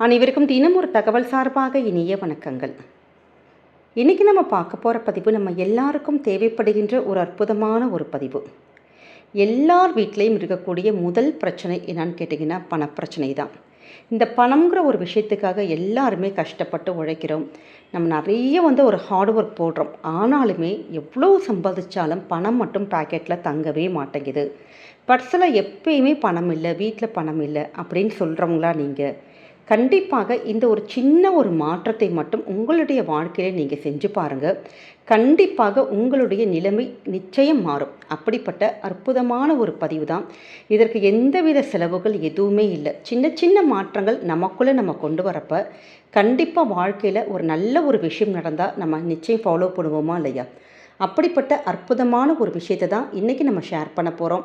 அனைவருக்கும் தினம் ஒரு தகவல் சார்பாக இனிய வணக்கங்கள். இன்றைக்கி நம்ம பார்க்க போகிற பதிவு நம்ம எல்லாருக்கும் தேவைப்படுகின்ற ஒரு அற்புதமான ஒரு பதிவு. எல்லார் வீட்லேயும் இருக்கக்கூடிய முதல் பிரச்சனை என்னான்னு கேட்டிங்கன்னா பணப்பிரச்சனை தான். இந்த பணம்ங்கிற ஒரு விஷயத்துக்காக எல்லாருமே கஷ்டப்பட்டு உழைக்கிறோம். நம்ம நிறைய வந்து ஒரு ஹார்ட் ஒர்க் போடுறோம். ஆனாலுமே எவ்வளோ சம்பாதிச்சாலும் பணம் மட்டும் பாக்கெட்டில் தங்கவே மாட்டேங்குது. பர்ஸில் எப்பயுமே பணம் இல்லை வீட்டில் பணம் இல்லை அப்படின்னு சொல்கிறவங்களா நீங்கள் கண்டிப்பாக இந்த ஒரு சின்ன ஒரு மாற்றத்தை மட்டும் உங்களுடைய வாழ்க்கையில் நீங்கள் செஞ்சு பாருங்கள் கண்டிப்பாக உங்களுடைய நிலைமை நிச்சயம் மாறும். அப்படிப்பட்ட அற்புதமான ஒரு பதிவு தான் இதற்கு எந்தவித செலவுகள் எதுவுமே இல்லை. சின்ன சின்ன மாற்றங்கள் நமக்குள்ளே நம்ம கொண்டு வரப்ப கண்டிப்பாக வாழ்க்கையில் ஒரு நல்ல ஒரு விஷயம் நடந்தால் நம்ம நிச்சயம் ஃபாலோ பண்ணுவோமா இல்லையா? அப்படிப்பட்ட அற்புதமான ஒரு விஷயத்தை தான் இன்றைக்கி நம்ம ஷேர் பண்ண போகிறோம்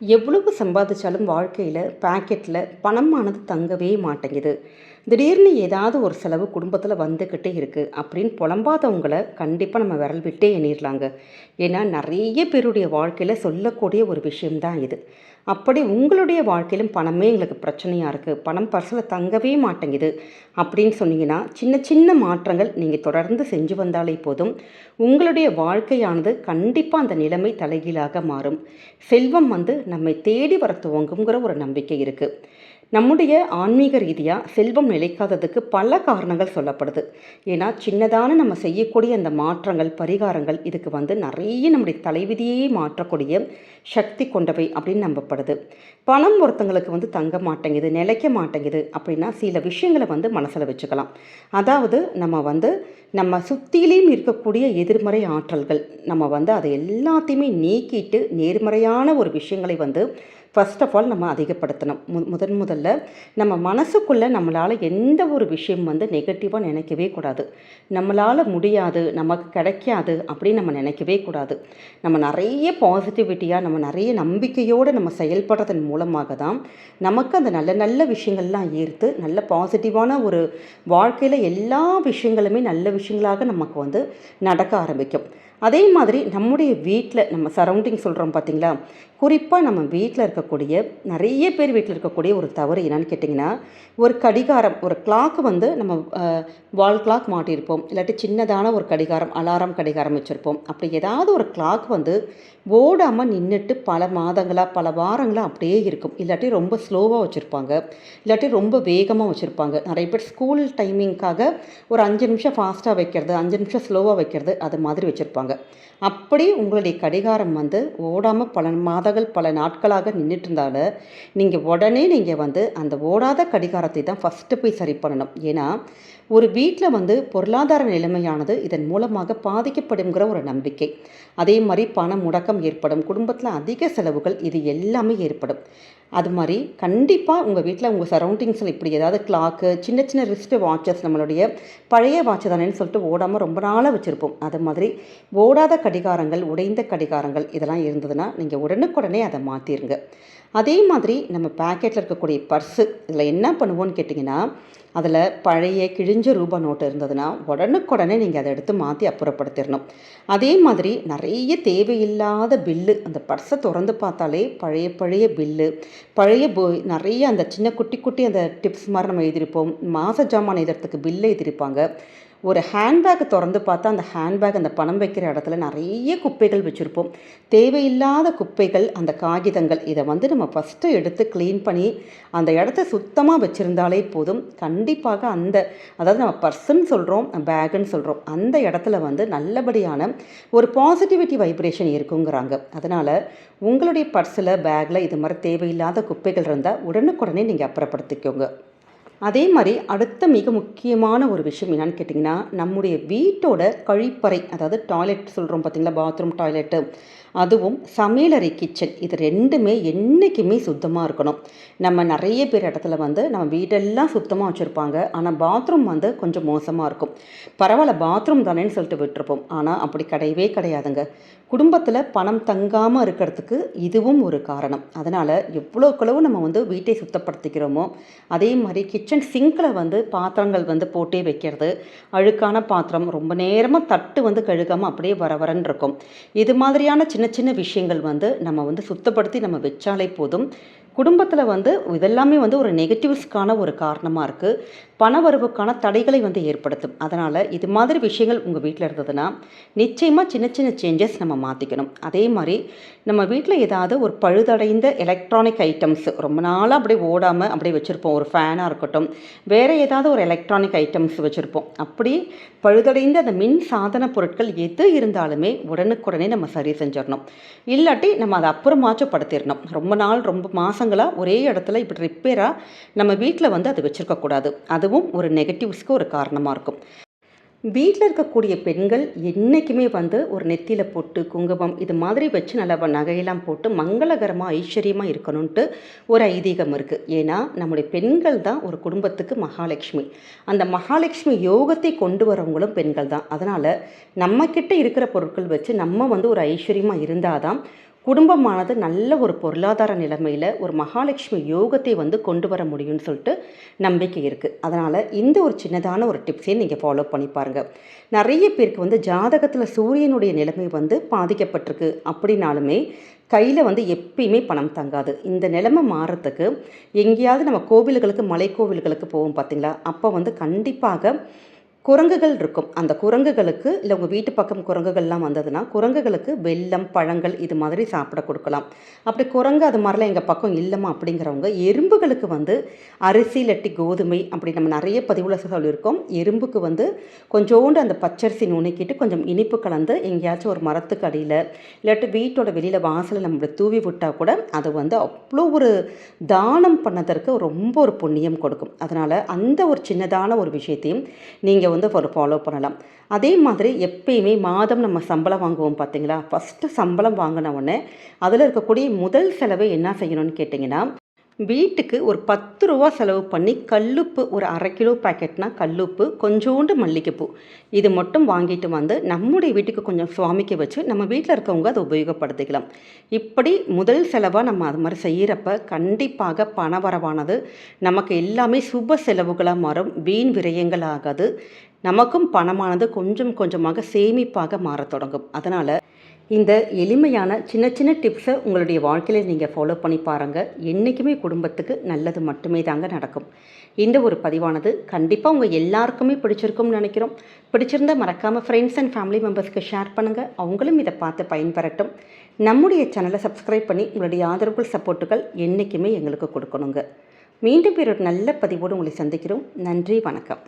எவ்வளவு சம்பாதிச்சாலும் வாழ்க்கையில் பாக்கெட்டில் பணமானது தங்கவே மாட்டேங்குது. திடீர்னு ஏதாவது ஒரு செலவு குடும்பத்தில் வந்துக்கிட்டே இருக்குது அப்படின்னு புலம்பாதவங்களை கண்டிப்பாக நம்ம விரல் விட்டே எண்ணிடலாங்க ஏன்னா நிறைய பேருடைய வாழ்க்கையில் சொல்லக்கூடிய ஒரு விஷயம்தான் இது. அப்படி உங்களுடைய வாழ்க்கையிலும் பணமே எங்களுக்கு பிரச்சனையாக இருக்குது பணம் பர்சில் தங்கவே மாட்டேங்குது. அப்படின்னு சொன்னீங்கன்னா சின்ன சின்ன மாற்றங்கள் நீங்கள் தொடர்ந்து செஞ்சு வந்தாலே போதும். உங்களுடைய வாழ்க்கையானது கண்டிப்பாக அந்த நிலைமை தலைகீழாக மாறும். செல்வம் வந்து நம்மை தேடி வர துவங்குங்கிற ஒரு நம்பிக்கை இருக்குது நம்முடைய ஆன்மீக ரீதியாக செல்வம் நிலைக்காததுக்கு பல காரணங்கள் சொல்லப்படுது. ஏன்னா சின்னதான நம்ம செய்யக்கூடிய அந்த மாற்றங்கள் பரிகாரங்கள் இதுக்கு வந்து நிறைய நம்முடைய தலைவிதியே மாற்றக்கூடிய சக்தி கொண்டவை அப்படின்னு நம்பப்படுது. பணம் ஒருத்தங்களுக்கு வந்து தங்க மாட்டேங்குது நிலைக்க மாட்டேங்குது அப்படின்னா சில விஷயங்களை வந்து மனசில் வச்சுக்கலாம். அதாவது நம்ம வந்து நம்ம சுற்றிலையும் இருக்கக்கூடிய எதிர்மறை ஆற்றல்கள் நம்ம வந்து அதை எல்லாத்தையுமே நீக்கிட்டு நேர்மறையான ஒரு விஷயங்களை வந்து ஃபஸ்ட் ஆஃப் ஆல் நம்ம அதிகப்படுத்தணும். மு முதன் முதல்ல நம்ம மனசுக்குள்ளே நம்மளால் எந்த ஒரு விஷயம் வந்து நெகட்டிவாக நினைக்கவே கூடாது. நம்மளால் முடியாது நமக்கு கிடைக்காது அப்படின்னு நம்ம நினைக்கவே கூடாது. நம்ம நிறைய பாசிட்டிவிட்டியாக நம்ம நிறைய நம்பிக்கையோடு நம்ம செயல்படுறதன் மூலமாக தான் நமக்கு அந்த நல்ல நல்ல விஷயங்கள்லாம் ஈர்த்து நல்ல பாசிட்டிவான ஒரு வாழ்க்கையில் எல்லா விஷயங்களுமே நல்ல விஷயங்களாக நமக்கு வந்து நடக்க ஆரம்பிக்கும். அதே மாதிரி நம்முடைய வீட்டில் நம்ம சரௌண்டிங் சொல்கிறோம் பார்த்தீங்களா? குறிப்பாக நம்ம வீட்டில் இருக்கக்கூடிய நிறைய பேர் வீட்டில் இருக்கக்கூடிய ஒரு தவறு என்னன்னு கேட்டிங்கன்னா ஒரு கடிகாரம் ஒரு கிளாக் வந்து நம்ம வால் கிளாக் மாட்டியிருப்போம். இல்லாட்டி சின்னதான ஒரு கடிகாரம் அலாரம் கடிகாரம் வச்சுருப்போம். அப்படி ஏதாவது ஒரு கிளாக் வந்து ஓடாமல் நின்றுட்டு பல மாதங்களாக பல வாரங்களாக அப்படியே இருக்கும். இல்லாட்டி ரொம்ப ஸ்லோவாக வச்சுருப்பாங்க. இல்லாட்டி ரொம்ப வேகமாக வச்சுருப்பாங்க. நிறைய பேர் ஸ்கூல் டைமிங்க்காக ஒரு அஞ்சு நிமிஷம் ஃபாஸ்ட்டாக வைக்கிறது அஞ்சு நிமிஷம் ஸ்லோவாக வைக்கிறது அது மாதிரி வச்சுருப்பாங்க. அப்படி உங்களுடைய கடிகாரம் வந்து ஓடாமல் பல மாதங்கள் பல நாட்களாக நின்றுட்டு இருந்தாலும் நீங்கள் உடனே நீங்கள் வந்து அந்த ஓடாத கடிகாரத்தை தான் ஃபஸ்ட்டு போய் சரி பண்ணணும். ஏன்னா ஒரு வீட்டில் வந்து பொருளாதார நிலைமையானது இதன் மூலமாக பாதிக்கப்படுங்கிற ஒரு நம்பிக்கை. அதே மாதிரி பண முடக்கம் ஏற்படும் குடும்பத்தில் அதிக செலவுகள் இது எல்லாமே ஏற்படும். அது மாதிரி கண்டிப்பாக உங்கள் வீட்டில் உங்கள் சரௌண்டிங்ஸில் இப்படி ஏதாவது கிளாக்கு சின்ன சின்ன ரிஸ்ட் வாட்சஸ் நம்மளுடைய பழைய வாட்ச் தானேன்னு சொல்லிட்டு ஓடாமல் ரொம்ப நாளாக வச்சுருப்போம். அது மாதிரி ஓடாத கடிகாரங்கள் உடைந்த கடிகாரங்கள் இதெல்லாம் இருந்ததுன்னா நீங்கள் உடனுக்குடனே அதை மாற்றிடுங்க அதே மாதிரி நம்ம பேக்கெட்டில் இருக்கக்கூடிய பர்ஸு இதில் என்ன பண்ணுவோன்னு கேட்டிங்கன்னா அதில் பழைய கிழிஞ்ச ரூபா நோட்டு இருந்ததுன்னா உடனுக்குடனே நீங்கள் அதை எடுத்து மாற்றி அப்புறப்படுத்திடணும். அதே மாதிரி நிறைய தேவையில்லாத பில்லு அந்த பர்ஸை திறந்து பார்த்தாலே பழைய பழைய பில்லு பழைய போய் நிறைய அந்த சின்ன குட்டி குட்டி அந்த டிப்ஸ் மாதிரி நம்ம எழுதியிருப்போம். மாத ஜாமான் எழுதுறதுக்கு பில்லு எழுதியிருப்பாங்க. ஒரு ஹேண்ட்பேக் திறந்து பார்த்தா அந்த ஹேண்ட்பேக் அந்த பணம் வைக்கிற இடத்துல நிறைய குப்பைகள் வச்சுருப்போம். தேவையில்லாத குப்பைகள் அந்த காகிதங்கள் இதை வந்து நம்ம ஃபஸ்ட்டு எடுத்து க்ளீன் பண்ணி அந்த இடத்த சுத்தமாக வச்சுருந்தாலே போதும். கண்டிப்பாக அந்த அதாவது நம்ம பர்சன் சொல்கிறோம் பேக்குன்னு சொல்கிறோம் அந்த இடத்துல வந்து நல்லபடியான ஒரு பாசிட்டிவிட்டி வைப்ரேஷன் இருக்குங்கிறாங்க. அதனால் உங்களுடைய பர்ஸில் பேக்கில் இது மாதிரி தேவையில்லாத குப்பைகள் இருந்தால் உடனுக்குடனே நீங்கள் அப்புறப்படுத்திக்கோங்க. அதே மாதிரி அடுத்த மிக முக்கியமான ஒரு விஷயம் என்னன்னு கேட்டிங்கன்னா நம்முடைய வீட்டோட கழிப்பறை அதாவது டாய்லெட் சொல்கிறோம் பார்த்தீங்களா பாத்ரூம் டாய்லெட்டு அதுவும் சமையலறை கிச்சன். இது ரெண்டுமே என்றைக்குமே சுத்தமாக இருக்கணும். நம்ம நிறைய பேர் இடத்துல வந்து நம்ம வீடெல்லாம் சுத்தமாக வச்சுருப்பாங்க. ஆனால் பாத்ரூம் வந்து கொஞ்சம் மோசமாக இருக்கும். பரவாயில்ல பாத்ரூம் தானேன்னு சொல்லிட்டு விட்டுருப்போம். ஆனால் அப்படி கிடையவே கிடையாதுங்க. குடும்பத்தில் பணம் தங்காமல் இருக்கிறதுக்கு இதுவும் ஒரு காரணம். அதனால் எவ்வளோக்களவு நம்ம வந்து வீட்டை சுத்தப்படுத்திக்கிறோமோ அதே மாதிரி கிச்சன் சிங்கில் வந்து பாத்திரங்கள் வந்து போட்டே வைக்கிறது அழுக்கான பாத்திரம் ரொம்ப நேரமாக தட்டு வந்து கழுகாமல் அப்படியே வர வரன்னு இருக்கும். இது மாதிரியான சின்ன சின்ன சின்ன விஷயங்கள் வந்து நம்ம வந்து சுத்தப்படுத்தி நம்ம வச்சாலே போதும். குடும்பத்தில் வந்து இதெல்லாமே வந்து ஒரு நெகட்டிவ்ஸ்க்கான ஒரு காரணமாக இருக்குது பண வரவுக்கான தடைகளை வந்து ஏற்படுத்தும். அதனால் இது மாதிரி விஷயங்கள் உங்கள் வீட்டில் இருந்ததுன்னா நிச்சயமாக சின்ன சின்ன சேஞ்சஸ் நம்ம மாற்றிக்கணும் அதே மாதிரி நம்ம வீட்டில் ஏதாவது ஒரு பழுதடைந்த எலக்ட்ரானிக் ஐட்டம்ஸ் ரொம்ப நாளாக அப்படியே ஓடாமல் அப்படியே வச்சுருப்போம். ஒரு ஃபேனாக இருக்கட்டும் வேறு ஏதாவது ஒரு எலக்ட்ரானிக் ஐட்டம்ஸ் வச்சுருப்போம். அப்படி பழுதடைந்த அந்த மின் சாதன பொருட்கள் எது இருந்தாலுமே உடனுக்குடனே நம்ம சரி செஞ்சிடணும். இல்லாட்டி நம்ம அதை அப்புறமாச்சும் படுத்திடணும். ரொம்ப நாள் ரொம்ப மாதங்களாக ஒரே இடத்துல இப்படி ரிப்பேராக நம்ம வீட்டில் வந்து அதை வச்சுருக்கக்கூடாது அதுவும் ஒரு நெகட்டிவ்ஸ்க்கு ஒரு காரணமாக இருக்கும். வீட்டில் இருக்கக்கூடிய பெண்கள் என்றைக்குமே வந்து ஒரு நெத்தியில் போட்டு குங்குமம் இது மாதிரி வச்சு நல்லா நகையெல்லாம் போட்டு மங்களகரமாக ஐஸ்வர்யமாக இருக்கணும்ன்ட்டு ஒரு ஐதீகம் இருக்குது ஏன்னா நம்முடைய பெண்கள் தான் ஒரு குடும்பத்துக்கு மகாலட்சுமி. அந்த மகாலட்சுமி யோகத்தை கொண்டு வரவங்களும் பெண்கள் தான். அதனால் நம்மக்கிட்ட இருக்கிற பொருட்கள் வச்சு நம்ம வந்து ஒரு ஐஸ்வர்யமாக இருந்தால் தான் குடும்பமானது நல்ல ஒரு பொருளாதார நிலைமையில் ஒரு மகாலட்சுமி யோகத்தை வந்து கொண்டு வர முடியும்னு சொல்லிட்டு நம்பிக்கை இருக்குது அதனால் இந்த ஒரு சின்னதான ஒரு டிப்ஸையும் நீங்கள் ஃபாலோ பண்ணி பாருங்கள் நிறைய பேருக்கு வந்து ஜாதகத்தில் சூரியனுடைய நிலைமை வந்து பாதிக்கப்பட்டிருக்கு அப்படின்னாலுமே கையில் வந்து எப்பயுமே பணம் தங்காது. இந்த நிலைமை மாறுறதுக்கு எங்கேயாவது நம்ம கோவில்களுக்கு மலை கோவில்களுக்கு போவோம் பார்த்திங்களா அப்போ வந்து கண்டிப்பாக குரங்குகள் இருக்கும். அந்த குரங்குகளுக்கு இல்லை உங்கள் வீட்டு பக்கம் குரங்குகள்லாம் வந்ததுன்னா குரங்குகளுக்கு வெல்லம் பழங்கள் இது மாதிரி சாப்பிட கொடுக்கலாம். அப்படி குரங்கு அது மாதிரிலாம் எங்கள் பக்கம் இல்லைம்மா அப்படிங்கிறவங்க எறும்புகளுக்கு வந்து அரிசி லட்டி கோதுமை அப்படி நம்ம நிறைய பதிவுல சொல்லியிருக்கோம். எறும்புக்கு வந்து கொஞ்சோண்டு அந்த பச்சரிசி நுணுக்கிட்டு கொஞ்சம் இனிப்பு கலந்து எங்கேயாச்சும் ஒரு மரத்துக்கு அடியில் இல்லாட்டி வீட்டோட வெளியில் வாசலில் நம்மளை தூவி விட்டால் கூட அது வந்து அவ்வளோ ஒரு தானம் பண்ணதற்கு ரொம்ப ஒரு புண்ணியம் கொடுக்கும். அதனால் அந்த ஒரு சின்னதான ஒரு விஷயத்தையும் நீங்கள் நீங்கள் வந்து ஒரு ஃபாலோ பண்ணலாம். அதே மாதிரி எப்பயுமே மாதம் நம்ம சம்பளம் வாங்குவோம் பார்த்தீங்களா ஃபஸ்ட்டு சம்பளம் வாங்கின உடனே அதில் இருக்கக்கூடிய முதல் செலவை என்ன செய்யணும்னு கேட்டிங்கன்னா வீட்டுக்கு ஒரு பத்து ரூபா செலவு பண்ணி கல்லுப்பு ஒரு அரை கிலோ பேக்கெட்னா கல்லுப்பு கொஞ்சோண்டு மல்லிகைப்பூ. இது மட்டும் வாங்கிட்டு வந்து நம்முடைய வீட்டுக்கு கொஞ்சம் சுவாமிக்கு வச்சு நம்ம வீட்டில் இருக்கவங்க அதை உபயோகப்படுத்திக்கலாம். இப்படி முதல் செலவாக நம்ம அது மாதிரி செய்கிறப்ப கண்டிப்பாக பண வரவானது. நமக்கு எல்லாமே சுப செலவுகளாக மாறும் வீண் விரயங்கள் ஆகாது நமக்கும் பணமானது கொஞ்சம் கொஞ்சமாக சேமிப்பாக மாறத் தொடங்கும். அதனால் இந்த எளிமையான சின்ன சின்ன டிப்ஸை உங்களுடைய வாழ்க்கையில் நீங்கள் ஃபாலோ பண்ணி பாருங்கள் என்றைக்குமே குடும்பத்துக்கு நல்லது மட்டுமே தாங்க நடக்கும். இந்த ஒரு பதிவானது கண்டிப்பாக உங்கள் எல்லாருக்குமே பிடிச்சிருக்கும்னு நினைக்கிறோம். பிடிச்சிருந்தா மறக்காமல் ஃப்ரெண்ட்ஸ் அண்ட் ஃபேமிலி மெம்பர்ஸ்க்கு ஷேர் பண்ணுங்கள் அவங்களும் இதை பார்த்து பயன்பெறட்டும். நம்முடைய சேனலை சப்ஸ்கிரைப் பண்ணி உங்களுடைய ஆதரவுகள் சப்போர்ட்டுகள் என்றைக்குமே எங்களுக்கு கொடுக்கணுங்க. மீண்டும் ஒரு நல்ல பதிவோடு உங்களை சந்திக்கிறோம். நன்றி வணக்கம்.